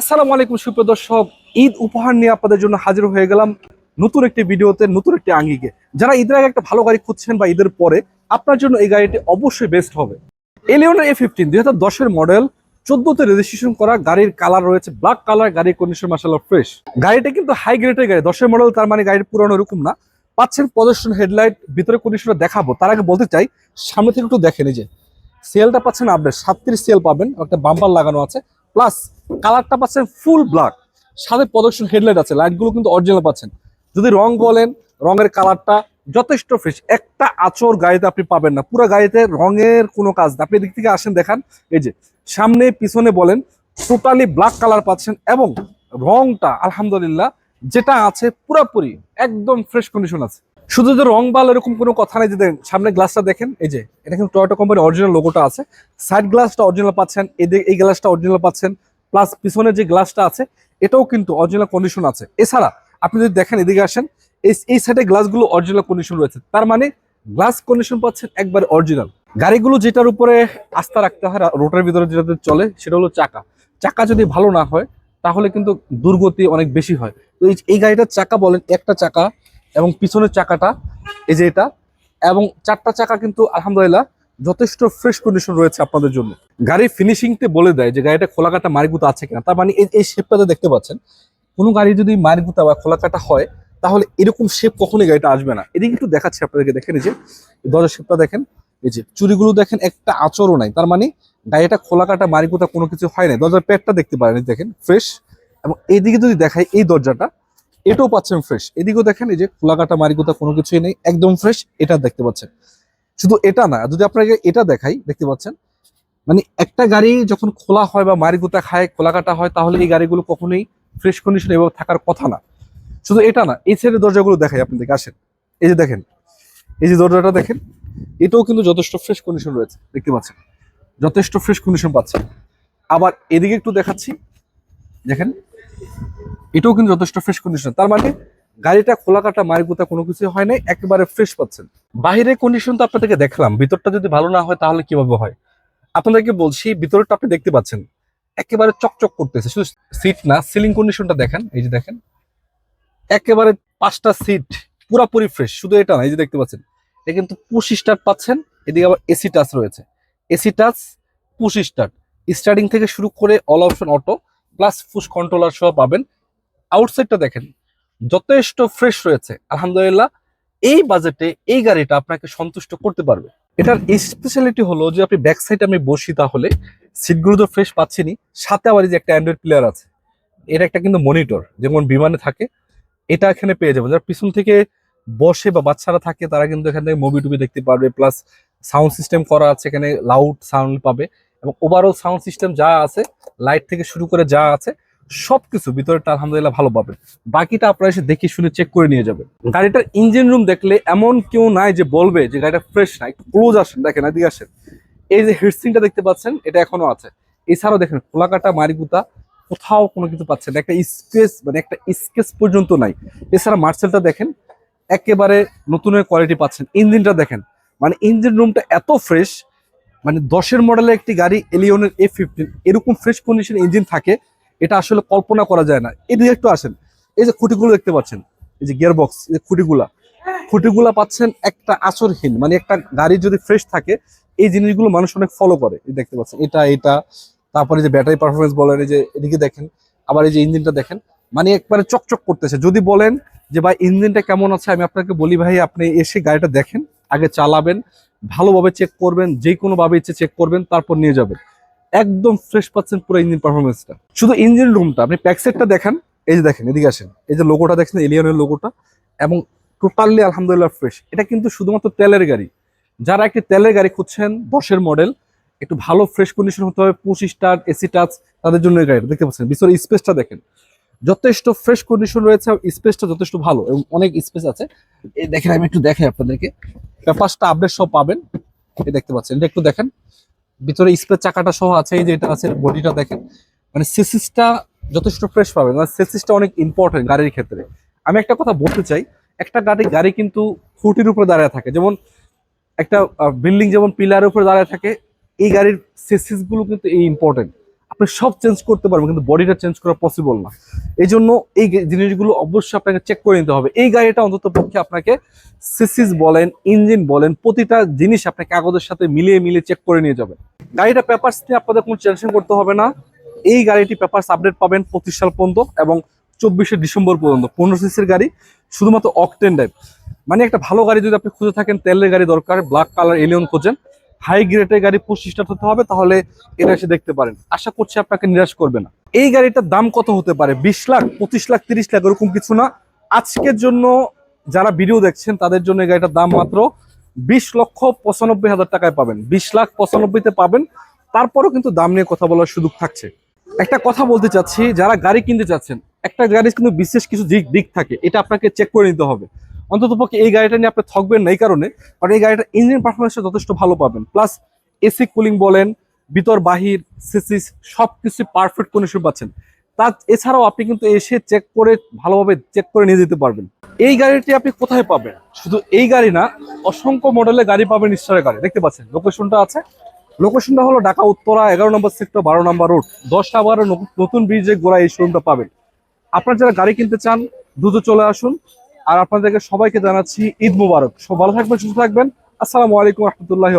আসসালামু আলাইকুম, সুপ্রিয় দর্শক। ঈদ উপহার নিয়ে আপনাদের জন্য হাজির হয়ে গেলাম নতুন একটি ভিডিওতে, নতুন একটি আঙ্গিকে। যারা ঈদের আগে একটা ভালো গাড়ি খুঁজছেন বা ঈদের পরে, আপনার জন্য এই গাড়িটি অবশ্যই বেস্ট হবে। এলিয়নের এ ফিফটিন দুই হাজার দশের মডেল চোদ্দতে রেজিস্ট্রেশন করা গাড়ির কালার রয়েছে ব্ল্যাক কালার গাড়ির কন্ডিশন মাসাল্লাহ ফ্রেশ গাড়িটা কিন্তু হাই গ্রেডের গাড়ি, দশের মডেল তার মানে গাড়ির পুরানো এরকম না। পাচ্ছেন প্রদর্শন হেডলাইট ভিতরে কন্ডিশনটা দেখাবো। তার আগে বলতে চাই, সামনে থেকে একটু দেখেন এই যে সেলটা পাচ্ছেন আপডেট সাতত্রিশ সেল পাবেন, একটা বাম্পার লাগানো আছে। প্লাস কালারটা পাচ্ছেন ফুল ব্ল্যাক সাথে প্রদর্শন হেডলাইট আছে লাইটগুলো কিন্তু অরিজিনাল পাচ্ছেন। যদি রং বলেন, রঙের কালারটা যথেষ্ট ফ্রেশ একটা আচর গাড়িতে আপনি পাবেন না। পুরো গাড়িতে রঙের কোনো কাজ না। আপনি এদিক থেকে আসেন, দেখান। এই যে, সামনে, পিছনে বলেন টোটালি ব্ল্যাক কালার পাচ্ছেন এবং রংটা, আলহামদুলিল্লাহ, যেটা আছে পুরোপুরি, একদম ফ্রেশ কন্ডিশন আছে। শুধু যে রং বাল এরকম কোনো কথা নাই, যে সামনে গ্লাসটা দেখেন, এই যে, এটা কিন্তু টয়োটা কোম্পানির অরিজিনাল লোগোটা আছে। সাইড গ্লাসটা অরিজিনাল পাচ্ছেন, এদিকে, এই গ্লাসটা অরিজিনাল পাচ্ছেন প্লাস পিছনের যে গ্লাসটা আছে, এটাও কিন্তু অরিজিনাল কন্ডিশন আছে। এছাড়া, আপনি যদি দেখেন এদিকে আসেন, এই এই সাইডে গ্লাসগুলো অরিজিনাল কন্ডিশন রয়েছে। তার মানে গ্লাস কন্ডিশন পাচ্ছেন একবার অরিজিনাল গাড়িগুলো যেটার উপরে আস্থা রাখতে হয় রোটার ভিতরে যেটাতে চলে, সেটা হলো চাকা। চাকা যদি ভালো না হয়, তাহলে কিন্তু দুর্গতি অনেক বেশি হয়। তো এই গাড়িটার চাকা বলেন, একটা চাকা এবং পিছনের চাকাটা, এই যে এটা, এবং চারটা চাকা কিন্তু আলহামদুলিল্লাহ যথেষ্ট ফ্রেশ কন্ডিশন রয়েছে আপনাদের জন্য। গাড়ির ফিনিশিংতে বলে দেয় যে গাড়িটা খোলা খোলাকাটা মারিগুতা আছে কিনা। তার মানে এই শেপটাতে দেখতে পাচ্ছেন, কোনো গাড়ি যদি মারিগুতা বা খোলাকাটা হয়, তাহলে এরকম শেপ কখনোই গাড়িটা আসবে না। এদিকে একটু দেখাচ্ছি আপনাদেরকে দেখেন এই যে দরজার শেপটা দেখেন, এই যে চুরিগুলো দেখেন, একটা আচরও নাই। তার মানে গাড়িটা খোলাকাটা মারিগুতা কোনো কিছু হয় না দরজার পেটটা দেখতে পারেন দেখেন ফ্রেশ এবং এইদিকে যদি দেখাই এই দরজাটা এটাও পাচ্ছেন ফ্রেশ এদিকেও দেখেন, এই যে খোলাকাটা মারিগুতা কোনো কিছুই নেই, একদম ফ্রেশ এটা দেখতে পাচ্ছেন। শুধু এটা না, যদি আপনাকে এটা দেখাই, দেখতে পাচ্ছেন মানে একটা গাড়ি যখন খোলা হয় বা মারিগুতা খায়, খোলাকাটা হয়, তাহলে এই গাড়িগুলো কখনোই ফ্রেশ কন্ডিশন এভাবে থাকার কথা না। শুধু এটা না, এই সাইডের দরজাগুলো দেখাই আপনাদেরকে, আসেন। এই যে দেখেন, এই যে দরজাটা দেখেন, এটাও কিন্তু যথেষ্ট ফ্রেশ কন্ডিশন রয়েছে, দেখতে পাচ্ছেন। যথেষ্ট ফ্রেশ কন্ডিশন পাচ্ছেন আবার এদিকে একটু দেখাচ্ছি, দেখেন এটাও কিন্তু যথেষ্ট ফ্রেশ কন্ডিশন তার মানে গাড়িটা খোলাকাটা মারিগুতা কোনো কিছু হয় নাই, একেবারে ফ্রেশ পাচ্ছেন। বাইরের কন্ডিশন তো আপনাদেরকে দেখলাম, ভিতরটা যদি ভালো না হয় তাহলে কীভাবে হয়? আপনাদেরকে বলছি ভিতরটা আপনি দেখতে পাচ্ছেন, একেবারে চকচক করতেছে। শুধু সিট না সিলিং কন্ডিশনটা দেখেন, এই যে দেখেন। একেবারে পাঁচটা সিট পুরাপুরি ফ্রেশ শুধু এটা না, এই যে দেখতে পাচ্ছেন। এটা কিন্তু পুশ স্টার্ট পাচ্ছেন, এদিকে আবার এসি টাচ রয়েছে। AC touch push start starting থেকে শুরু করে অল অপশন অটো প্লাস ফুস কন্ট্রোলার সহ পাবেন। আউটসাইডটা দেখেন, যথেষ্ট ফ্রেশ রয়েছে, আলহামদুলিল্লাহ। এই বাজেটে এই গাড়িটা আপনাকে সন্তুষ্ট করতে পারবে। এটার স্পেশালিটি হলো যে আপনি ব্যাক সাইডে আমি বসি তাহলে সিটগুলো তো ফ্রেশ পাচ্ছিনি, সাথে আবার যে একটা অ্যান্ড্রয়েড প্লেয়ার আছে, এটা একটা কিন্তু মনিটর যেমন বিমানে থাকে, এটা এখানে পেয়ে যাবেন। যারা পিছন থেকে বসে বা বাচ্চারা থাকে, তারা কিন্তু এখান মুভি টুবি দেখতে পারবে প্লাস সাউন্ড সিস্টেম করা আছে এখানে লাউড সাউন্ড পাবে। এবং ওভারঅল সাউন্ড সিস্টেম যা আছে লাইট থেকে শুরু করে যা আছে, সবকিছু ভিতরেটা আলহামদুলিল্লাহ ভালো পাবেন। বাকিটা আপনারা এসে দেখে শুনে চেক করে নিয়ে যাবেন। গাড়িটার ইঞ্জিন রুম দেখলে এমন কেউ নাই যে বলবে যে গাড়িটা ফ্রেশ নাই ক্লোজ আসেন, দেখেন এদিকে আসেন। এই যে হেডসিনটা দেখতে পাচ্ছেন, এটা এখনও আছে। এছাড়াও দেখেন খোলাকাটা মারিগুতা কোথাও কোনো কিছু পাচ্ছেন। একটা স্পেস মানে একটা স্কেচ পর্যন্ত নাই। এছাড়া মার্সেলটা দেখেন, একেবারে নতুনের কোয়ালিটি পাচ্ছেন। ইঞ্জিনটা দেখেন মানে ইঞ্জিন রুমটা এত ফ্রেশ মানে দশের মডেলের একটি গাড়ি এলিয়নের এ ফিফটিন এরকম ফ্রেশ কন্ডিশন ইঞ্জিন থাকে, এটা আসলে কল্পনা করা যায় না। এদিকে একটু আসেন। এই যে খুঁটিগুলো দেখতে পাচ্ছেন, এই যে গিয়ার বক্স এই যে খুঁটিগুলা খুঁটিগুলা পাচ্ছেন একটা আচরহীন মানে একটা গাড়ি যদি ফ্রেশ থাকে, এই জিনিসগুলো মানুষ অনেক ফলো করে। দেখতে পাচ্ছেন, এটা এটা, তারপরে যে ব্যাটারি পারফরমেন্স বলেন, এই যে এদিকে দেখেন, আবার এই যে ইঞ্জিনটা দেখেন মানে একবারে চকচক করতেছে। যদি বলেন যে, ভাই ইঞ্জিনটা কেমন আছে? আমি আপনাকে বলি, ভাই, আপনি এসে গাড়িটা দেখেন, আগে চালাবেন ভালোভাবে চেক করবেন যে কোনো ভাবে ইচ্ছে চেক করবেন, তারপর নিয়ে যাবেন। একদম ফ্রেশ পাচ্ছেন পুরো ইঞ্জিন পারফরমেন্সটা শুধু ইঞ্জিন রুমটা আপনি প্যাকসেটটা দেখেন, এই যে দেখেন, এদিকে আসেন, এই যে লোগোটা দেখছেন এলিয়নের লোগোটা এবং টোটালি আলহামদুলিল্লাহ ফ্রেশ এটা কিন্তু শুধুমাত্র তেলের গাড়ি। যারা একটি তেলের গাড়ি খুঁজছেন দশের মডেল একটু ভালো ফ্রেশ কন্ডিশন হতে হবে, পুশ স্টার এসি টাচ তাদের জন্য এই গাড়িটা, দেখতে পাচ্ছেন? ভিতরে স্পেসটা দেখেন। যথেষ্ট ফ্রেশ কন্ডিশন রয়েছে স্পেসটা যথেষ্ট ভালো, এবং অনেক স্পেস আছে। এই দেখেন, আমি একটু দেখাই আপনাদেরকে। পাঁচটা আপডেট সব পাবেন। এই দেখতে পাচ্ছেন, এটা একটু দেখেন। ভিতরে স্প্রে চাকাটা সহ আছে, এই যে এটা আছে, বডিটা দেখেন। মানে সিসিসটা যথেষ্ট ফ্রেশ পাবেন। মানে সিসিসটা অনেক ইম্পর্টেন্ট গাড়ির ক্ষেত্রে। আমি একটা কথা বলতে চাই, একটা গাড়ি গাড়ি কিন্তু খুঁটির উপরে দাঁড়িয়ে থাকে। যেমন একটা বিল্ডিং যেমন পিলারের উপরে দাঁড়িয়ে থাকে, এই গাড়ির সিসিসগুলো কিন্তু এই ইম্পর্টেন্ট আপনি সব চেঞ্জ করতে পারবেন, কিন্তু বডিটা চেঞ্জ করা পসিবল না। এই জন্য এই জিনিসগুলো অবশ্যই আপনাকে চেক করে নিতে হবে। এই গাড়িটা অন্তত পক্ষে আপনাকে সিসিস বলেন ইঞ্জিন বলেন, প্রতিটা জিনিস আপনি কাগজের সাথে মিলিয়ে মিলিয়ে চেক করে নিয়ে যাবেন গাড়িটা পেপারস নিয়ে আপনাদের কোনো টেনশন করতে হবে না। এই গাড়িটি পেপারস আপডেট পাবেন পঁচিশ সাল পর্যন্ত এবং চব্বিশে ডিসেম্বর পর্যন্ত। পনেরো সিসির গাড়ি, শুধুমাত্র অকটেন ড্রাইভ মানে একটা ভালো গাড়ি যদি আপনি খুঁজে থাকেন, তেলের গাড়ি দরকার ব্ল্যাক কালার এলিয়ন খোঁজেন হাই গ্রেডের গাড়ি পঁচিশ হতে হবে, তাহলে এটা এসে দেখতে পারেন। আশা করছি আপনাকে নিরাশ করবে না। এই গাড়িটার দাম কত হতে পারে? বিশ লাখ, পঁচিশ লাখ, তিরিশ লাখ, এরকম কিছু না। আজকের জন্য যারা ভিডিও দেখছেন, তাদের জন্য এই গাড়িটার দাম মাত্র বিশ লক্ষ পঁচানব্বই হাজার টাকায় পাবেন। বিশ লাখ পঁচানব্বইতে পাবেন। তারপরও কিন্তু দাম নিয়ে কথা বলার সুযোগ থাকছে। একটা কথা বলতে চাচ্ছি, যারা গাড়ি কিনতে চাচ্ছেন, একটা গাড়ির কিন্তু বিশেষ কিছু দিক দিক থাকে। এটা আপনাকে চেক করে নিতে হবে। অন্তত পক্ষে এই গাড়িটা নিয়ে আপনি থকবেন না এই কারণে, কারণ এই গাড়িটা ইঞ্জিন পারফরমেন্সটা যথেষ্ট ভালো পাবেন। প্লাস এসি কুলিং বলেন, ভিতর, বাহির সিসিস সব কিছু পারফেক্ট কন্ডিশন পাচ্ছেন। তা এছাড়াও আপনি কিন্তু এসে চেক করে, ভালোভাবে চেক করে নিয়ে যেতে পারবেন। এই গাড়িটি আপনি কোথায় পাবেন? শুধু এই গাড়ি না, অসংখ্য মডেলের গাড়ি পাবেন স্টারের গাড়ি। দেখতে পাচ্ছেন লোকেশনটা আছে। লোকেশনটা হলো ঢাকা, উত্তরা, এগারো নম্বর সেক্টর বারো নম্বর রোড দশটা বারো নতুন ব্রিজে গোড়া এই শোরুমটা পাবেন। আপনার যারা গাড়ি কিনতে চান, দ্রুত চলে আসুন। আর আপনাদেরকে সবাইকে জানাচ্ছি ঈদ মুবারক। সব ভালো থাকবেন সুস্থ থাকবেন। আসসালামু আলাইকুম রহমতুল্লাহ